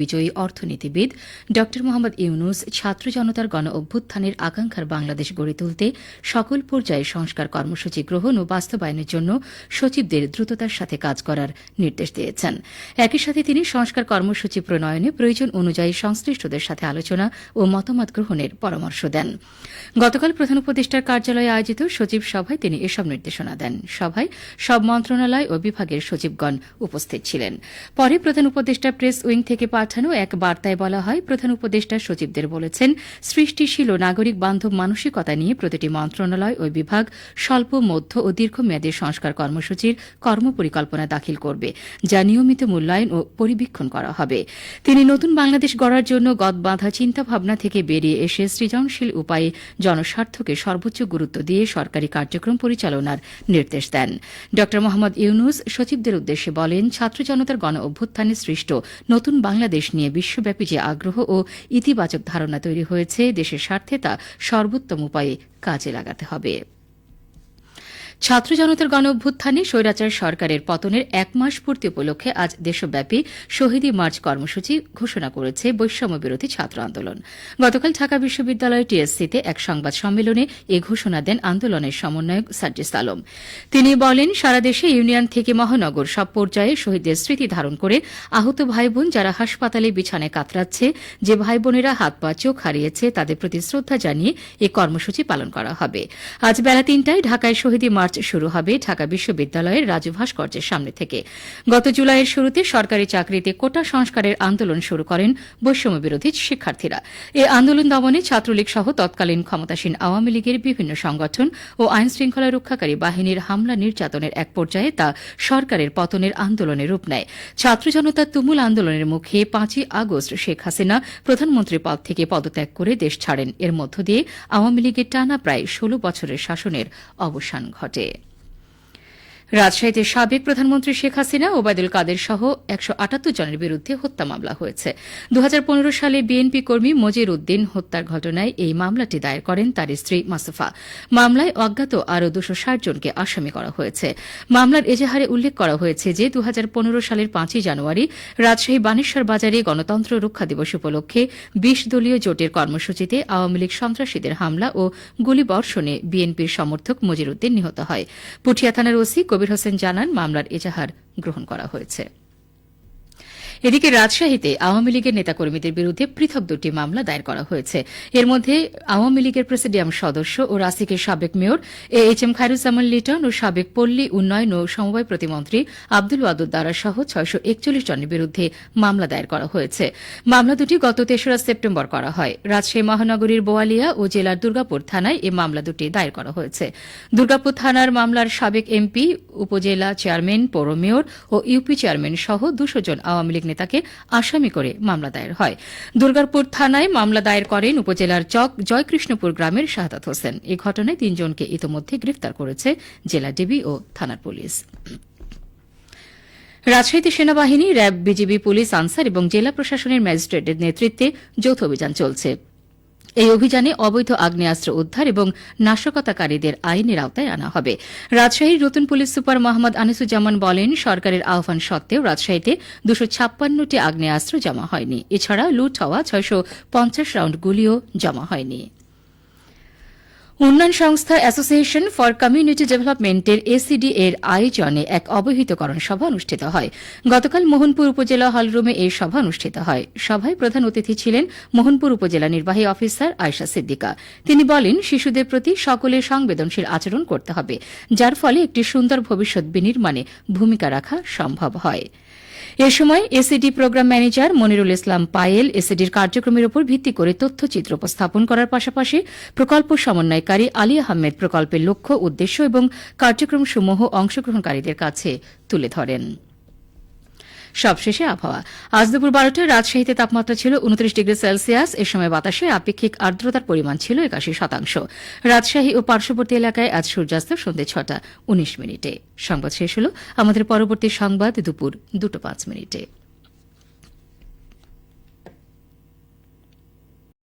বিজয়ী অর্থনীতিবিদ। ড মোহাম্মদ ইউনুস ছাত্র জনতার গণ অভ্যুত্থানের আকাঙ্ক্ষার বাংলাদেশ গড়ে তুলতে সকল পর্যায়ে সংস্কার কর্মসূচি গ্রহণ ও বাস্তবায়নের জন্য সচিবদের দ্রুততার সাথে কাজ করার নির্দেশ দিয়েছেন। একই সাথে তিনি সংস্কার কর্মসূচি প্রণয়নে প্রয়োজন অনুযায়ী সংশ্লিষ্টদের সাথে আলোচনা ও মতামত গ্রহণের পরামর্শ দেন। গতকাল প্রধান উপদেষ্টার কার্যালয়ে আয়োজিত সচিব সভায় তিনি এসব নির্দেশনা দেন। সভায় সব মন্ত্রণালয় ও বিভাগের সচিবগণ উপস্থিত ছিলেন। পরে প্রধান উপদেষ্টা প্রেস উইং থেকে পাঠানো এক বার্তায় বলা হয়, প্রধান উপদেষ্টা সচিবদের বলেছেন, সৃষ্টিশীল ও নাগরিক বান্ধব মানসিকতা নিয়ে প্রতিটি মন্ত্রণালয় ও বিভাগ স্বল্প, মধ্য ও দীর্ঘমেয়াদী সংস্কার কর্মসূচির কর্মপরিকল্পনা দাখিল করবে, যা নিয়মিত মূল্যায়ন ও পরিবীক্ষণ করা হবে। তিনি নতুন বাংলাদেশ গড়ার জন্য গদবাঁধা চিন্তাভাবনা থেকে বেরিয়ে এসে সৃজনশীল উপায়ে জনস্বার্থকে সর্বোচ্চ গুরুত্ব দিয়ে সরকারি কার্যক্রম পরিচালনার নির্দেশ দেন। ড. মোহাম্মদ ইউনুস সচিবদের উদ্দেশ্যে বলেন, ছাত্র জনতার গণ অভ্যুত্থানে সৃষ্ট নতুন বাংলাদেশ নিয়ে বিশ্বব্যাপী যে আগ্রহ ও ইতিবাচক ধারণা তৈরি হয়েছে, দেশের স্বার্থে তা সর্বোত্তম উপায়ে কাজে লাগাতে হবে। ছাত্র জনতার গণ অভ্যুত্থানে স্বৈরাচার সরকারের পতনের এক মাস পূর্তি উপলক্ষে আজ দেশব্যাপী শহীদী মার্চ কর্মসূচি ঘোষণা করেছে বৈষম্য বিরোধী ছাত্র আন্দোলন। গতকাল ঢাকা বিশ্ববিদ্যালয় টিএসসিতে এক সংবাদ সম্মেলনে এ ঘোষণা দেন আন্দোলনের সমন্বয়ক সাজ্জিস আলম। তিনি বলেন, সারা দেশে ইউনিয়ন থেকে মহানগর সব পর্যায়ে শহীদদের স্মৃতি ধারণ করে আহত ভাই বোন যারা হাসপাতালে বিছানায় কাতরাচ্ছে, যে ভাই বোনেরা হাত পা, চোখ হারিয়েছে তাদের প্রতি শ্রদ্ধা জানিয়ে এ কর্মসূচি পালন করা হবে। আজ বেলা তিনটায় ঢাকায় শহীদী মার্চ শুরু হবে ঢাকা বিশ্ববিদ্যালয়ের রাজু ভাস্কর্যের সামনে থেকে। গত জুলাইয়ের শুরুতে সরকারি চাকরিতে কোটা সংস্কারের আন্দোলন শুরু করেন বৈষম্য বিরোধী শিক্ষার্থীরা। এই আন্দোলন দমনে ছাত্রলীগ সহ তৎকালীন ক্ষমতাসীন আওয়ামী লীগের বিভিন্ন সংগঠন ও আইন শৃঙ্খলা রক্ষাকারী বাহিনীর হামলা নির্যাতনের এক পর্যায়ে তা সরকারের পতনের আন্দোলনে রূপ নেয়। ছাত্র জনতার তুমুল আন্দোলনের মুখে পাঁচই আগস্ট শেখ হাসিনা প্রধানমন্ত্রীর পদ থেকে পদত্যাগ করে দেশ ছাড়েন। এর মধ্য দিয়ে আওয়ামী লীগের টানা প্রায় ষোলো বছরের শাসনের অবসান ঘটে। day. রাজশাহীতে সাবেক প্রধানমন্ত্রী শেখ হাসিনা ওবায়দুল কাদের সহ একশো আটাত্তর জনের বিরুদ্ধে হত্যা মামলা হয়েছে। দু সালে বিএনপি কর্মী মজির উদ্দিন হত্যার ঘটনায় এই মামলাটি দায়ের করেন তার স্ত্রী মাসুফা। মামলায় অজ্ঞাত আরও দুশো ষাট জনকে আসামি করা হয়েছে। মামলার এজাহারে উল্লেখ করা হয়েছে যে দু হাজার পনেরো সালের পাঁচই জানুয়ারি রাজশাহী বানেশ্বর বাজারে গণতন্ত্র রক্ষা দিবস উপলক্ষে বিশ দলীয় জোটের কর্মসূচিতে আওয়ামী লীগ সন্ত্রাসীদের হামলা ও গুলিবর্ষণে বিএনপির সমর্থক মজির উদ্দিন নিহত হয়। পুঠিয়া থানার ওসি কবির হোসেন জানান, মামলার এজাহার গ্রহণ করা হয়েছে। এদিকে রাজশাহীতে আওয়ামী লীগের নেতাকর্মীদের বিরুদ্ধে পৃথক দুটি মামলা দায়ের করা হয়েছে। এর মধ্যে আওয়ামী লীগের প্রেসিডিয়াম সদস্য ও রাসিকের সাবেক mayor A H M Khairuzzaman Liton ও সাবেক পল্লী উন্নয়ন ও সমবায় প্রতিমন্ত্রী আব্দুল ওয়াদুদ দারা সহ ছয়শো একচল্লিশ জনের বিরুদ্ধে মামলা দায়ের করা হয়েছে। মামলা দুটি গত তেসরা সেপ্টেম্বর করা হয়। রাজশাহী মহানগরীর বোয়ালিয়া ও জেলার দুর্গাপুর থানায় এই মামলা দুটি দায়ের করা হয়েছে। দুর্গাপুর থানার মামলার সাবেক এমপি উপজেলা চেয়ারম্যান, পৌর মেয়র ও ইউপি চেয়ারম্যান সহ দুশো জন আওয়ামী লীগ নেতাকে আসামি করে মামলা দায়ের হয়। দুর্গাপুর থানায় মামলা দায়ের করেন উপজেলার চক জয়কৃষ্ণপুর গ্রামের শাহাদাত হোসেন। এ ঘটনায় তিনজনকে ইতোমধ্যে গ্রেফতার করেছে জেলা ডিবি ও থানার পুলিশ। রাজশাহীতে সেনাবাহিনী, র্যাব, বিজিবি, পুলিশ, আনসার এবং জেলা প্রশাসনের ম্যাজিস্ট্রেটের নেতৃত্বে যৌথ অভিযান চলছে। এই অভিযানে অবৈধ আগ্নেয়াস্ত্র উদ্ধার এবং নাশকতাকারীদের আইনের আওতায় আনা হবে। রাজশাহীর নতুন পুলিশ সুপার মোহাম্মদ আনিসুজ্জামান বলেন, সরকারের আহ্বান সত্ত্বেও রাজশাহীতে দুশো ছাপ্পান্নটি আগ্নেয়াস্ত্র জমা হয়নি। এছাড়া লুট হওয়া ছয়শো পঞ্চাশ রাউন্ড গুলিও জমা হয়নি। উন্নয়ন সংস্থা অ্যাসোসিয়েশন ফর কমিউনিটি ডেভেলপমেন্টের এসিডি এর আয়োজনে এক অবহিতকরণ সভা অনুষ্ঠিত হয়। গতকাল মোহনপুর উপজেলা হলরুমে এই সভা অনুষ্ঠিত হয়। সভায় প্রধান অতিথি ছিলেন মোহনপুর উপজেলা নির্বাহী অফিসার আয়শা সিদ্দিকা। তিনি বলেন, শিশুদের প্রতি সকলের সংবেদনশীল আচরণ করতে হবে, যার ফলে একটি সুন্দর ভবিষ্যৎ বিনির্মাণে ভূমিকা রাখা সম্ভব হয়। এ সময় ACD program manager Monirul Islam Payel এসিডির কার্যক্রমের উপর ভিত্তি করে তথ্যচিত্র উপস্থাপন করার পাশাপাশি প্রকল্প সমন্বয়কারী আলী আহমেদ প্রকল্পের লক্ষ্য, উদ্দেশ্য এবং কার্যক্রমসমূহ অংশগ্রহণকারীদের কাছে তুলে ধরেন। সবশেষে আবহাওয়া। আজ দুপুর বারোটায় রাজশাহীতে তাপমাত্রা ছিল উনত্রিশ ডিগ্রি সেলসিয়াস। এ সময় বাতাসে আপেক্ষিক আর্দ্রতার পরিমাণ ছিল একাশি শতাংশ। রাজশাহী ও পার্শ্ববর্তী এলাকায় আজ সূর্যাস্ত সন্ধ্যে ছটা, উনিশ মিনিটে। সংবাদ শেষ হল। আমাদের পরবর্তী সংবাদ দুপুর দুটো পাঁচ মিনিটে।